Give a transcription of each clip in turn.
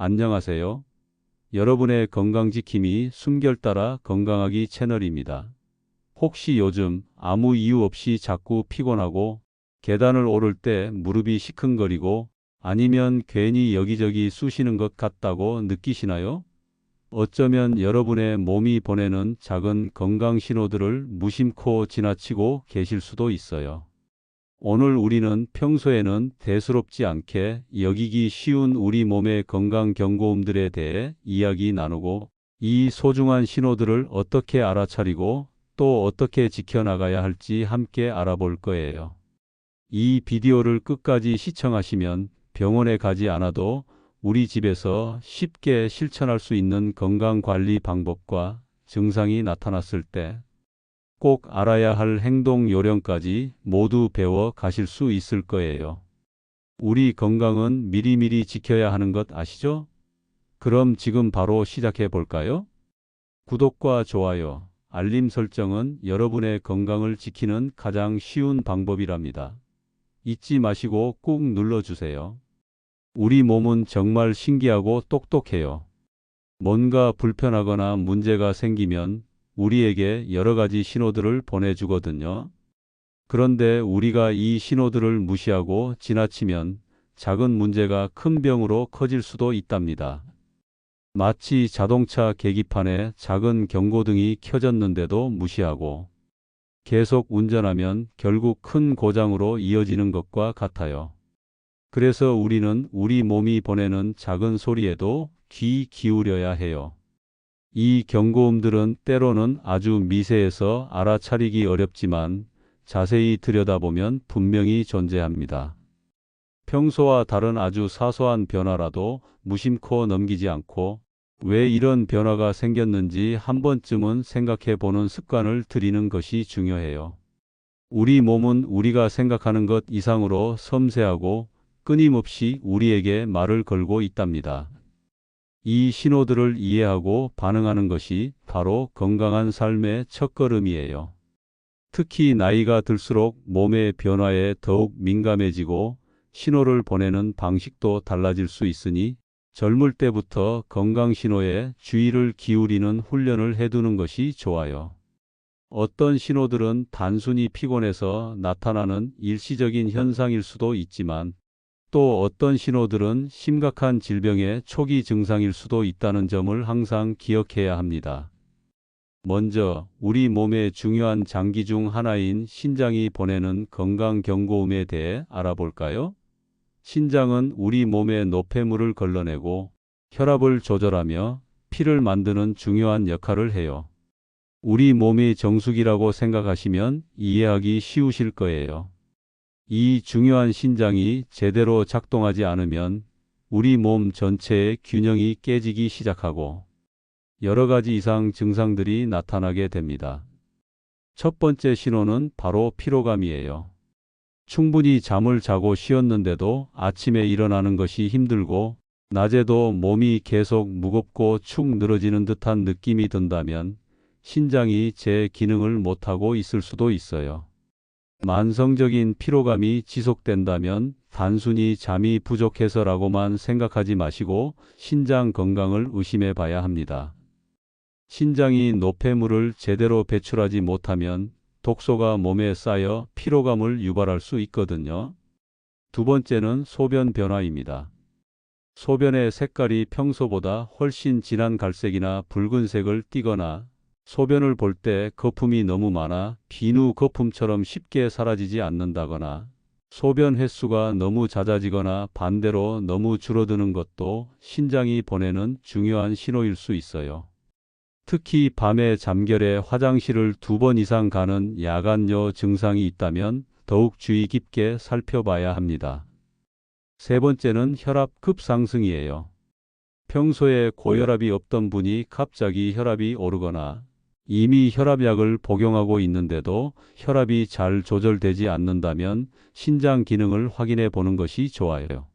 안녕하세요. 여러분의 건강지킴이 숨결 따라 건강하기 채널입니다. 혹시 요즘 아무 이유 없이 자꾸 피곤하고 계단을 오를 때 무릎이 시큰거리고 아니면 괜히 여기저기 쑤시는 것 같다고 느끼시나요? 어쩌면 여러분의 몸이 보내는 작은 건강 신호들을 무심코 지나치고 계실 수도 있어요. 오늘 우리는 평소에는 대수롭지 않게 여기기 쉬운 우리 몸의 건강 경고음들에 대해 이야기 나누고 이 소중한 신호들을 어떻게 알아차리고 또 어떻게 지켜나가야 할지 함께 알아볼 거예요. 이 비디오를 끝까지 시청하시면 병원에 가지 않아도 우리 집에서 쉽게 실천할 수 있는 건강 관리 방법과 증상이 나타났을 때 꼭 알아야 할 행동 요령까지 모두 배워 가실 수 있을 거예요. 우리 건강은 미리미리 지켜야 하는 것 아시죠? 그럼 지금 바로 시작해 볼까요? 구독과 좋아요, 알림 설정은 여러분의 건강을 지키는 가장 쉬운 방법이랍니다. 잊지 마시고 꾹 눌러주세요. 우리 몸은 정말 신기하고 똑똑해요. 뭔가 불편하거나 문제가 생기면 우리에게 여러 가지 신호들을 보내주거든요. 그런데 우리가 이 신호들을 무시하고 지나치면 작은 문제가 큰 병으로 커질 수도 있답니다. 마치 자동차 계기판에 작은 경고등이 켜졌는데도 무시하고 계속 운전하면 결국 큰 고장으로 이어지는 것과 같아요. 그래서 우리는 우리 몸이 보내는 작은 소리에도 귀 기울여야 해요. 이 경고음들은 때로는 아주 미세해서 알아차리기 어렵지만 자세히 들여다보면 분명히 존재합니다. 평소와 다른 아주 사소한 변화라도 무심코 넘기지 않고 왜 이런 변화가 생겼는지 한 번쯤은 생각해 보는 습관을 들이는 것이 중요해요. 우리 몸은 우리가 생각하는 것 이상으로 섬세하고 끊임없이 우리에게 말을 걸고 있답니다. 이 신호들을 이해하고 반응하는 것이 바로 건강한 삶의 첫걸음이에요. 특히 나이가 들수록 몸의 변화에 더욱 민감해지고 신호를 보내는 방식도 달라질 수 있으니 젊을 때부터 건강 신호에 주의를 기울이는 훈련을 해두는 것이 좋아요. 어떤 신호들은 단순히 피곤해서 나타나는 일시적인 현상일 수도 있지만 또 어떤 신호들은 심각한 질병의 초기 증상일 수도 있다는 점을 항상 기억해야 합니다. 먼저 우리 몸의 중요한 장기 중 하나인 신장이 보내는 건강 경고음에 대해 알아볼까요? 신장은 우리 몸의 노폐물을 걸러내고 혈압을 조절하며 피를 만드는 중요한 역할을 해요. 우리 몸의 정수기라고 생각하시면 이해하기 쉬우실 거예요. 이 중요한 신장이 제대로 작동하지 않으면 우리 몸 전체의 균형이 깨지기 시작하고 여러 가지 이상 증상들이 나타나게 됩니다. 첫 번째 신호는 바로 피로감이에요. 충분히 잠을 자고 쉬었는데도 아침에 일어나는 것이 힘들고 낮에도 몸이 계속 무겁고 축 늘어지는 듯한 느낌이 든다면 신장이 제 기능을 못하고 있을 수도 있어요. 만성적인 피로감이 지속된다면 단순히 잠이 부족해서라고만 생각하지 마시고 신장 건강을 의심해 봐야 합니다. 신장이 노폐물을 제대로 배출하지 못하면 독소가 몸에 쌓여 피로감을 유발할 수 있거든요. 두 번째는 소변 변화입니다. 소변의 색깔이 평소보다 훨씬 진한 갈색이나 붉은색을 띠거나 소변을 볼 때 거품이 너무 많아 비누 거품처럼 쉽게 사라지지 않는다거나 소변 횟수가 너무 잦아지거나 반대로 너무 줄어드는 것도 신장이 보내는 중요한 신호일 수 있어요. 특히 밤에 잠결에 화장실을 두 번 이상 가는 야간요 증상이 있다면 더욱 주의 깊게 살펴봐야 합니다. 세 번째는 혈압 급상승이에요. 평소에 고혈압이 없던 분이 갑자기 혈압이 오르거나 이미 혈압약을 복용하고 있는데도 혈압이 잘 조절되지 않는다면 신장 기능을 확인해 보는 것이 좋아요.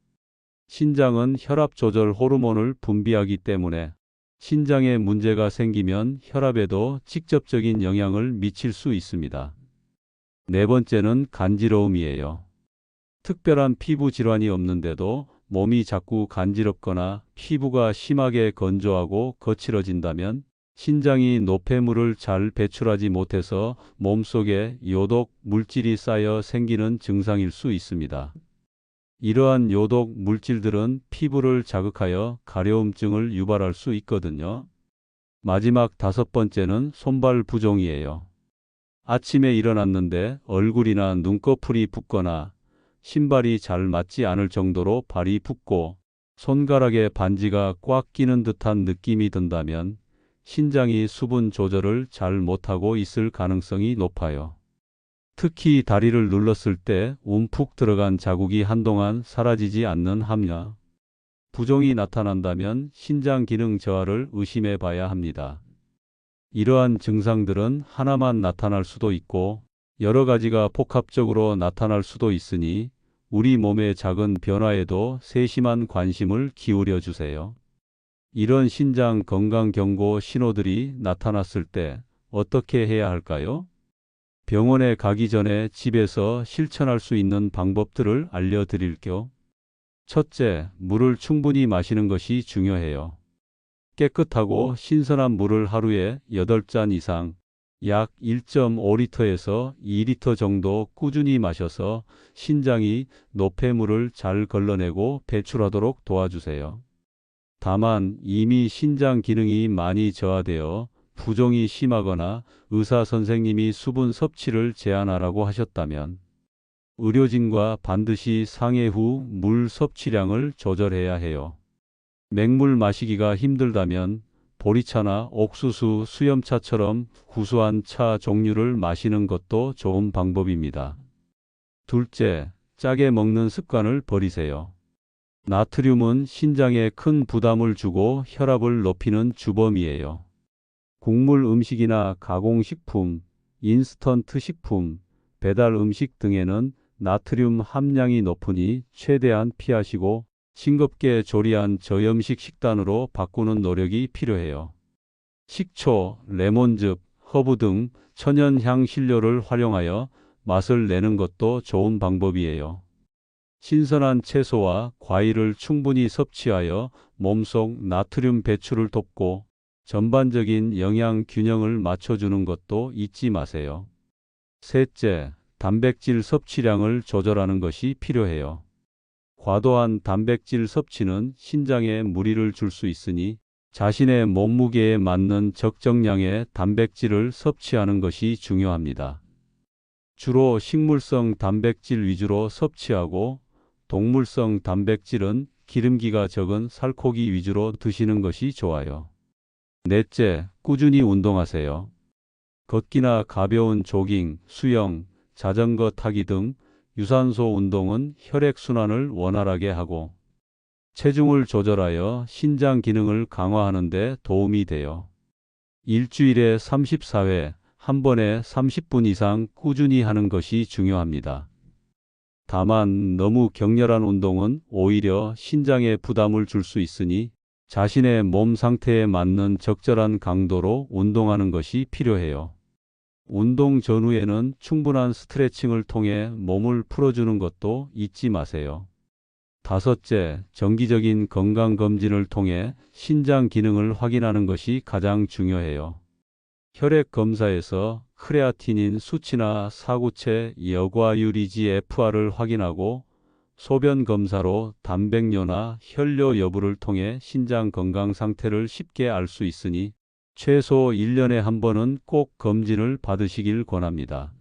신장은 혈압 조절 호르몬을 분비하기 때문에 신장에 문제가 생기면 혈압에도 직접적인 영향을 미칠 수 있습니다. 네 번째는 간지러움이에요. 특별한 피부 질환이 없는데도 몸이 자꾸 간지럽거나 피부가 심하게 건조하고 거칠어진다면 신장이 노폐물을 잘 배출하지 못해서 몸속에 요독 물질이 쌓여 생기는 증상일 수 있습니다. 이러한 요독 물질들은 피부를 자극하여 가려움증을 유발할 수 있거든요. 마지막 다섯 번째는 손발 부종이에요. 아침에 일어났는데 얼굴이나 눈꺼풀이 붓거나 신발이 잘 맞지 않을 정도로 발이 붓고 손가락에 반지가 꽉 끼는 듯한 느낌이 든다면 신장이 수분 조절을 잘 못하고 있을 가능성이 높아요. 특히 다리를 눌렀을 때 움푹 들어간 자국이 한동안 사라지지 않는 함량. 부종이 나타난다면 신장 기능 저하를 의심해 봐야 합니다. 이러한 증상들은 하나만 나타날 수도 있고 여러 가지가 복합적으로 나타날 수도 있으니 우리 몸의 작은 변화에도 세심한 관심을 기울여 주세요. 이런 신장 건강 경고 신호들이 나타났을 때 어떻게 해야 할까요? 병원에 가기 전에 집에서 실천할 수 있는 방법들을 알려드릴게요. 첫째, 물을 충분히 마시는 것이 중요해요. 깨끗하고 신선한 물을 하루에 8잔 이상, 약 1.5리터에서 2리터 정도 꾸준히 마셔서 신장이 노폐물을 잘 걸러내고 배출하도록 도와주세요. 다만 이미 신장 기능이 많이 저하되어 부종이 심하거나 의사 선생님이 수분 섭취를 제한하라고 하셨다면 의료진과 반드시 상해 후 물 섭취량을 조절해야 해요. 맹물 마시기가 힘들다면 보리차나 옥수수, 수염차처럼 구수한 차 종류를 마시는 것도 좋은 방법입니다. 둘째, 짜게 먹는 습관을 버리세요. 나트륨은 신장에 큰 부담을 주고 혈압을 높이는 주범이에요. 국물 음식이나 가공식품, 인스턴트 식품, 배달 음식 등에는 나트륨 함량이 높으니 최대한 피하시고 싱겁게 조리한 저염식 식단으로 바꾸는 노력이 필요해요. 식초, 레몬즙, 허브 등 천연 향 신료를 활용하여 맛을 내는 것도 좋은 방법이에요. 신선한 채소와 과일을 충분히 섭취하여 몸속 나트륨 배출을 돕고 전반적인 영양 균형을 맞춰주는 것도 잊지 마세요. 셋째, 단백질 섭취량을 조절하는 것이 필요해요. 과도한 단백질 섭취는 신장에 무리를 줄 수 있으니 자신의 몸무게에 맞는 적정량의 단백질을 섭취하는 것이 중요합니다. 주로 식물성 단백질 위주로 섭취하고 동물성 단백질은 기름기가 적은 살코기 위주로 드시는 것이 좋아요. 넷째, 꾸준히 운동하세요. 걷기나 가벼운 조깅, 수영, 자전거 타기 등 유산소 운동은 혈액순환을 원활하게 하고 체중을 조절하여 신장 기능을 강화하는 데 도움이 돼요. 일주일에 34회, 한 번에 30분 이상 꾸준히 하는 것이 중요합니다. 다만 너무 격렬한 운동은 오히려 신장에 부담을 줄 수 있으니 자신의 몸 상태에 맞는 적절한 강도로 운동하는 것이 필요해요. 운동 전후에는 충분한 스트레칭을 통해 몸을 풀어주는 것도 잊지 마세요. 다섯째, 정기적인 건강검진을 통해 신장 기능을 확인하는 것이 가장 중요해요. 혈액 검사에서 크레아티닌 수치나 사구체 여과유리지 FR을 확인하고 소변 검사로 단백뇨나 혈뇨 여부를 통해 신장 건강 상태를 쉽게 알 수 있으니 최소 1년에 한 번은 꼭 검진을 받으시길 권합니다.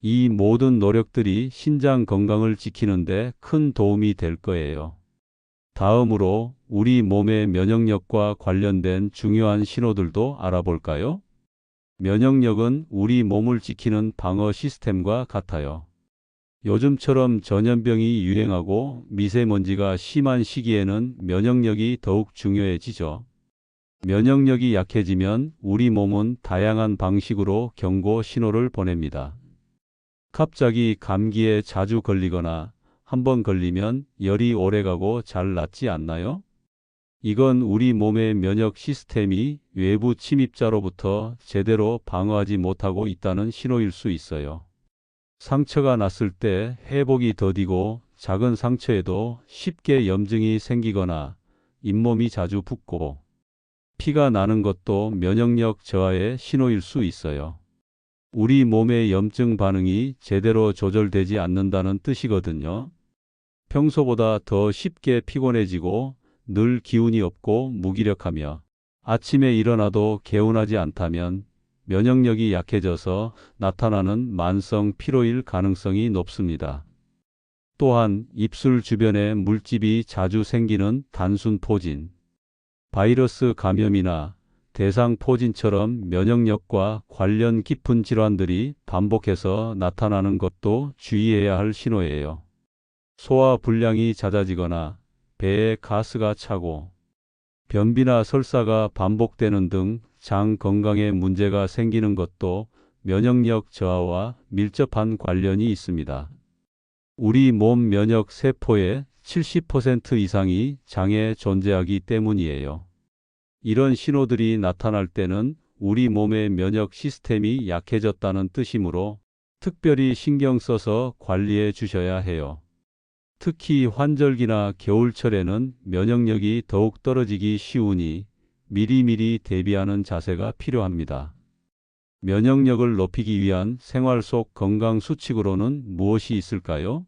이 모든 노력들이 신장 건강을 지키는데 큰 도움이 될 거예요. 다음으로 우리 몸의 면역력과 관련된 중요한 신호들도 알아볼까요? 면역력은 우리 몸을 지키는 방어 시스템과 같아요. 요즘처럼 전염병이 유행하고 미세먼지가 심한 시기에는 면역력이 더욱 중요해지죠. 면역력이 약해지면 우리 몸은 다양한 방식으로 경고 신호를 보냅니다. 갑자기 감기에 자주 걸리거나 한 번 걸리면 열이 오래가고 잘 낫지 않나요? 이건 우리 몸의 면역 시스템이 외부 침입자로부터 제대로 방어하지 못하고 있다는 신호일 수 있어요. 상처가 났을 때 회복이 더디고 작은 상처에도 쉽게 염증이 생기거나 잇몸이 자주 붓고 피가 나는 것도 면역력 저하의 신호일 수 있어요. 우리 몸의 염증 반응이 제대로 조절되지 않는다는 뜻이거든요. 평소보다 더 쉽게 피곤해지고 늘 기운이 없고 무기력하며 아침에 일어나도 개운하지 않다면 면역력이 약해져서 나타나는 만성 피로일 가능성이 높습니다. 또한 입술 주변에 물집이 자주 생기는 단순 포진, 바이러스 감염이나 대상 포진처럼 면역력과 관련 깊은 질환들이 반복해서 나타나는 것도 주의해야 할 신호예요. 소화 불량이 잦아지거나 배에 가스가 차고 변비나 설사가 반복되는 등 장 건강에 문제가 생기는 것도 면역력 저하와 밀접한 관련이 있습니다. 우리 몸 면역 세포의 70% 이상이 장에 존재하기 때문이에요. 이런 신호들이 나타날 때는 우리 몸의 면역 시스템이 약해졌다는 뜻이므로 특별히 신경 써서 관리해 주셔야 해요. 특히 환절기나 겨울철에는 면역력이 더욱 떨어지기 쉬우니 미리미리 대비하는 자세가 필요합니다. 면역력을 높이기 위한 생활 속 건강 수칙으로는 무엇이 있을까요?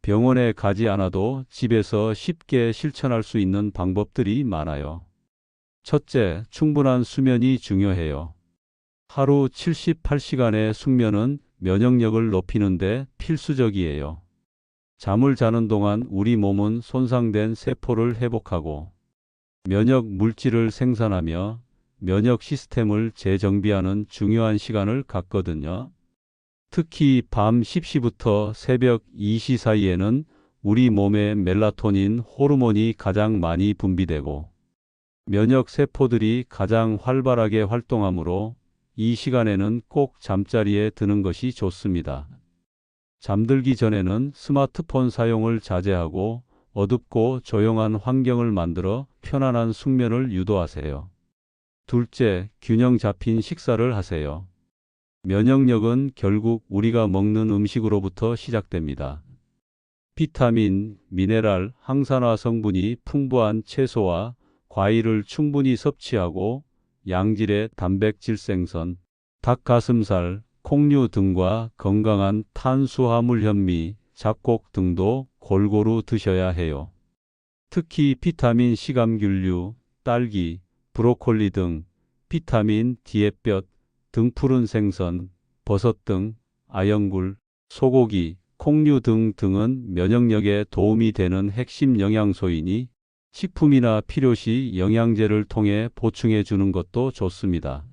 병원에 가지 않아도 집에서 쉽게 실천할 수 있는 방법들이 많아요. 첫째, 충분한 수면이 중요해요. 하루 78시간의 숙면은 면역력을 높이는데 필수적이에요. 잠을 자는 동안 우리 몸은 손상된 세포를 회복하고 면역 물질을 생산하며 면역 시스템을 재정비하는 중요한 시간을 갖거든요. 특히 밤 10시부터 새벽 2시 사이에는 우리 몸의 멜라토닌 호르몬이 가장 많이 분비되고 면역 세포들이 가장 활발하게 활동하므로 이 시간에는 꼭 잠자리에 드는 것이 좋습니다. 잠들기 전에는 스마트폰 사용을 자제하고 어둡고 조용한 환경을 만들어 편안한 숙면을 유도하세요. 둘째, 균형 잡힌 식사를 하세요. 면역력은 결국 우리가 먹는 음식으로부터 시작됩니다. 비타민, 미네랄, 항산화 성분이 풍부한 채소와 과일을 충분히 섭취하고 양질의 단백질 생선, 닭가슴살, 콩류 등과 건강한 탄수화물 현미, 잡곡 등도 골고루 드셔야 해요. 특히 비타민 C감귤류, 딸기, 브로콜리 등 비타민 D의 뼈 등 푸른 생선, 버섯 등 아연굴, 소고기, 콩류 등 등은 면역력에 도움이 되는 핵심 영양소이니 식품이나 필요시 영양제를 통해 보충해 주는 것도 좋습니다.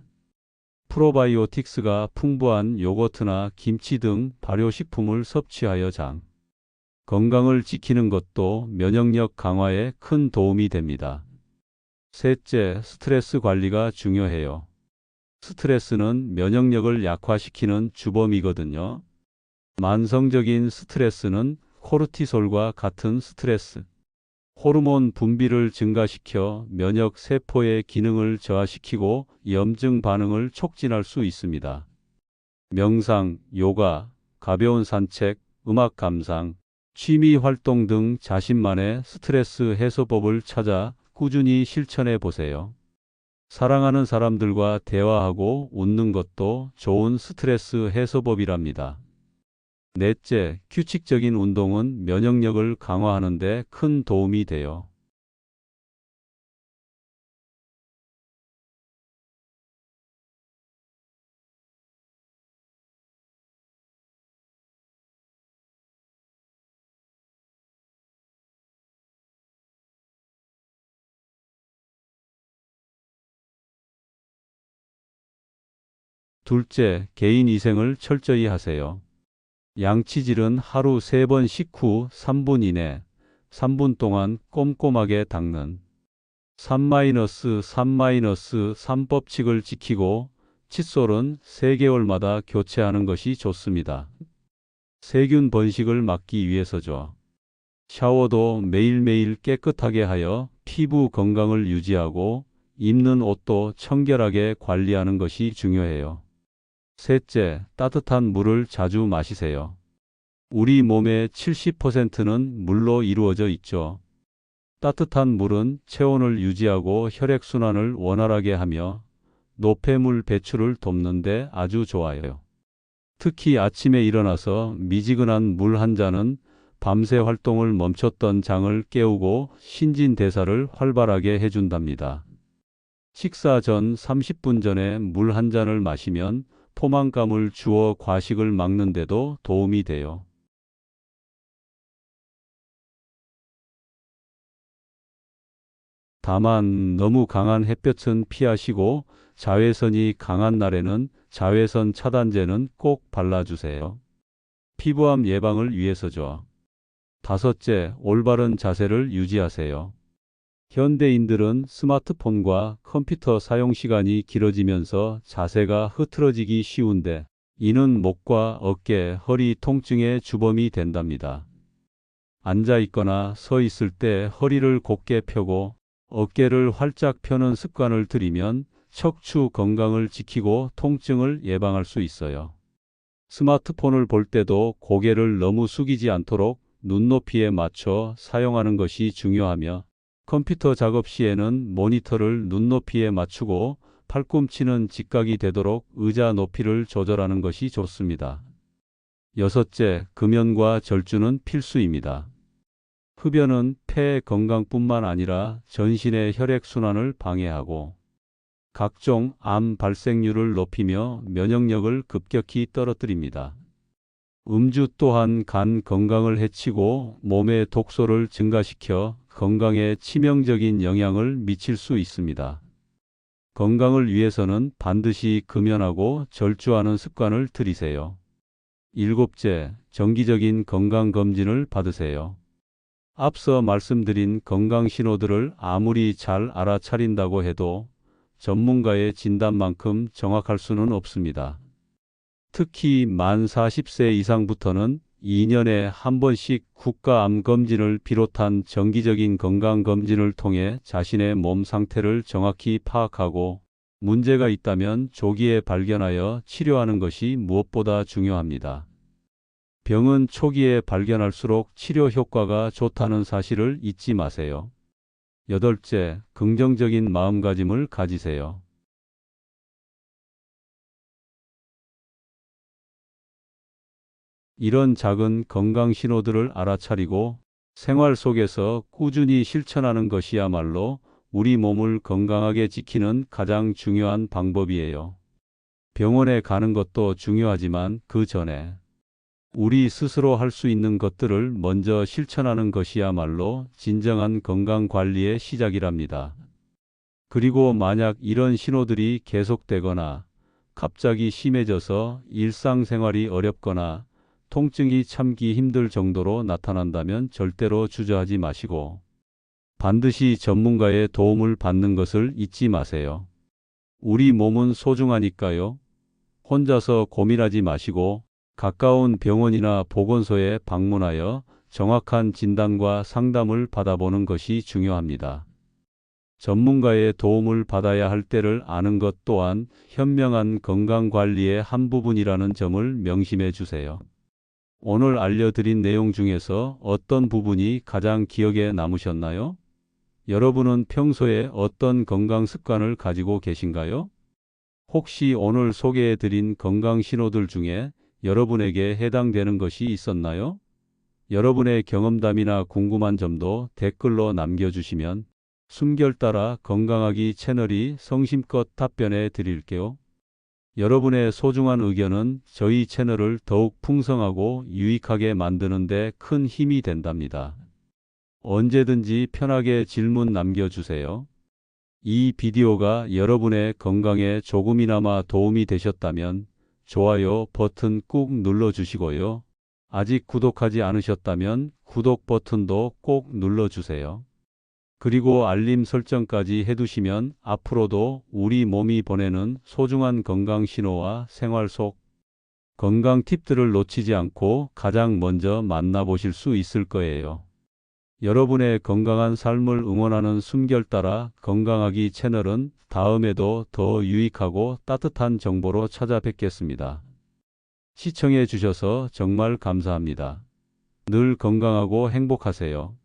프로바이오틱스가 풍부한 요거트나 김치 등 발효식품을 섭취하여 장 건강을 지키는 것도 면역력 강화에 큰 도움이 됩니다. 셋째, 스트레스 관리가 중요해요. 스트레스는 면역력을 약화시키는 주범이거든요. 만성적인 스트레스는 코르티솔과 같은 스트레스, 호르몬 분비를 증가시켜 면역 세포의 기능을 저하시키고 염증 반응을 촉진할 수 있습니다. 명상, 요가, 가벼운 산책, 음악 감상, 취미 활동 등 자신만의 스트레스 해소법을 찾아 꾸준히 실천해 보세요. 사랑하는 사람들과 대화하고 웃는 것도 좋은 스트레스 해소법이랍니다. 넷째, 규칙적인 운동은 면역력을 강화하는 데 큰 도움이 돼요. 둘째, 개인 위생을 철저히 하세요. 양치질은 하루 3번 식후 3분 이내, 3분 동안 꼼꼼하게 닦는 3-3-3 법칙을 지키고 칫솔은 3개월마다 교체하는 것이 좋습니다. 세균 번식을 막기 위해서죠. 샤워도 매일매일 깨끗하게 하여 피부 건강을 유지하고 입는 옷도 청결하게 관리하는 것이 중요해요. 셋째, 따뜻한 물을 자주 마시세요. 우리 몸의 70%는 물로 이루어져 있죠. 따뜻한 물은 체온을 유지하고 혈액순환을 원활하게 하며 노폐물 배출을 돕는데 아주 좋아요. 특히 아침에 일어나서 미지근한 물 한 잔은 밤새 활동을 멈췄던 장을 깨우고 신진대사를 활발하게 해준답니다. 식사 전 30분 전에 물 한 잔을 마시면 포만감을 주어 과식을 막는데도 도움이 돼요. 다만 너무 강한 햇볕은 피하시고 자외선이 강한 날에는 자외선 차단제는 꼭 발라주세요. 피부암 예방을 위해서죠. 다섯째, 올바른 자세를 유지하세요. 현대인들은 스마트폰과 컴퓨터 사용 시간이 길어지면서 자세가 흐트러지기 쉬운데 이는 목과 어깨, 허리 통증의 주범이 된답니다. 앉아 있거나 서 있을 때 허리를 곧게 펴고 어깨를 활짝 펴는 습관을 들이면 척추 건강을 지키고 통증을 예방할 수 있어요. 스마트폰을 볼 때도 고개를 너무 숙이지 않도록 눈높이에 맞춰 사용하는 것이 중요하며 컴퓨터 작업 시에는 모니터를 눈높이에 맞추고 팔꿈치는 직각이 되도록 의자 높이를 조절하는 것이 좋습니다. 여섯째, 금연과 절주는 필수입니다. 흡연은 폐 건강뿐만 아니라 전신의 혈액순환을 방해하고 각종 암 발생률을 높이며 면역력을 급격히 떨어뜨립니다. 음주 또한 간 건강을 해치고 몸의 독소를 증가시켜 건강에 치명적인 영향을 미칠 수 있습니다. 건강을 위해서는 반드시 금연하고 절주하는 습관을 들이세요. 일곱째, 정기적인 건강검진을 받으세요. 앞서 말씀드린 건강 신호들을 아무리 잘 알아차린다고 해도 전문가의 진단만큼 정확할 수는 없습니다. 특히 만 40세 이상부터는 2년에 한 번씩 국가암검진을 비롯한 정기적인 건강검진을 통해 자신의 몸 상태를 정확히 파악하고 문제가 있다면 조기에 발견하여 치료하는 것이 무엇보다 중요합니다. 병은 초기에 발견할수록 치료 효과가 좋다는 사실을 잊지 마세요. 여덟째, 긍정적인 마음가짐을 가지세요. 이런 작은 건강 신호들을 알아차리고 생활 속에서 꾸준히 실천하는 것이야말로 우리 몸을 건강하게 지키는 가장 중요한 방법이에요. 병원에 가는 것도 중요하지만 그 전에 우리 스스로 할 수 있는 것들을 먼저 실천하는 것이야말로 진정한 건강 관리의 시작이랍니다. 그리고 만약 이런 신호들이 계속되거나 갑자기 심해져서 일상생활이 어렵거나 통증이 참기 힘들 정도로 나타난다면 절대로 주저하지 마시고 반드시 전문가의 도움을 받는 것을 잊지 마세요. 우리 몸은 소중하니까요. 혼자서 고민하지 마시고 가까운 병원이나 보건소에 방문하여 정확한 진단과 상담을 받아보는 것이 중요합니다. 전문가의 도움을 받아야 할 때를 아는 것 또한 현명한 건강관리의 한 부분이라는 점을 명심해 주세요. 오늘 알려드린 내용 중에서 어떤 부분이 가장 기억에 남으셨나요? 여러분은 평소에 어떤 건강 습관을 가지고 계신가요? 혹시 오늘 소개해드린 건강 신호들 중에 여러분에게 해당되는 것이 있었나요? 여러분의 경험담이나 궁금한 점도 댓글로 남겨주시면 숨결 따라 건강하기 채널이 성심껏 답변해 드릴게요. 여러분의 소중한 의견은 저희 채널을 더욱 풍성하고 유익하게 만드는 데 큰 힘이 된답니다. 언제든지 편하게 질문 남겨주세요. 이 비디오가 여러분의 건강에 조금이나마 도움이 되셨다면 좋아요 버튼 꾹 눌러주시고요. 아직 구독하지 않으셨다면 구독 버튼도 꼭 눌러주세요. 그리고 알림 설정까지 해두시면 앞으로도 우리 몸이 보내는 소중한 건강 신호와 생활 속 건강 팁들을 놓치지 않고 가장 먼저 만나보실 수 있을 거예요. 여러분의 건강한 삶을 응원하는 숨결 따라 건강하기 채널은 다음에도 더 유익하고 따뜻한 정보로 찾아뵙겠습니다. 시청해 주셔서 정말 감사합니다. 늘 건강하고 행복하세요.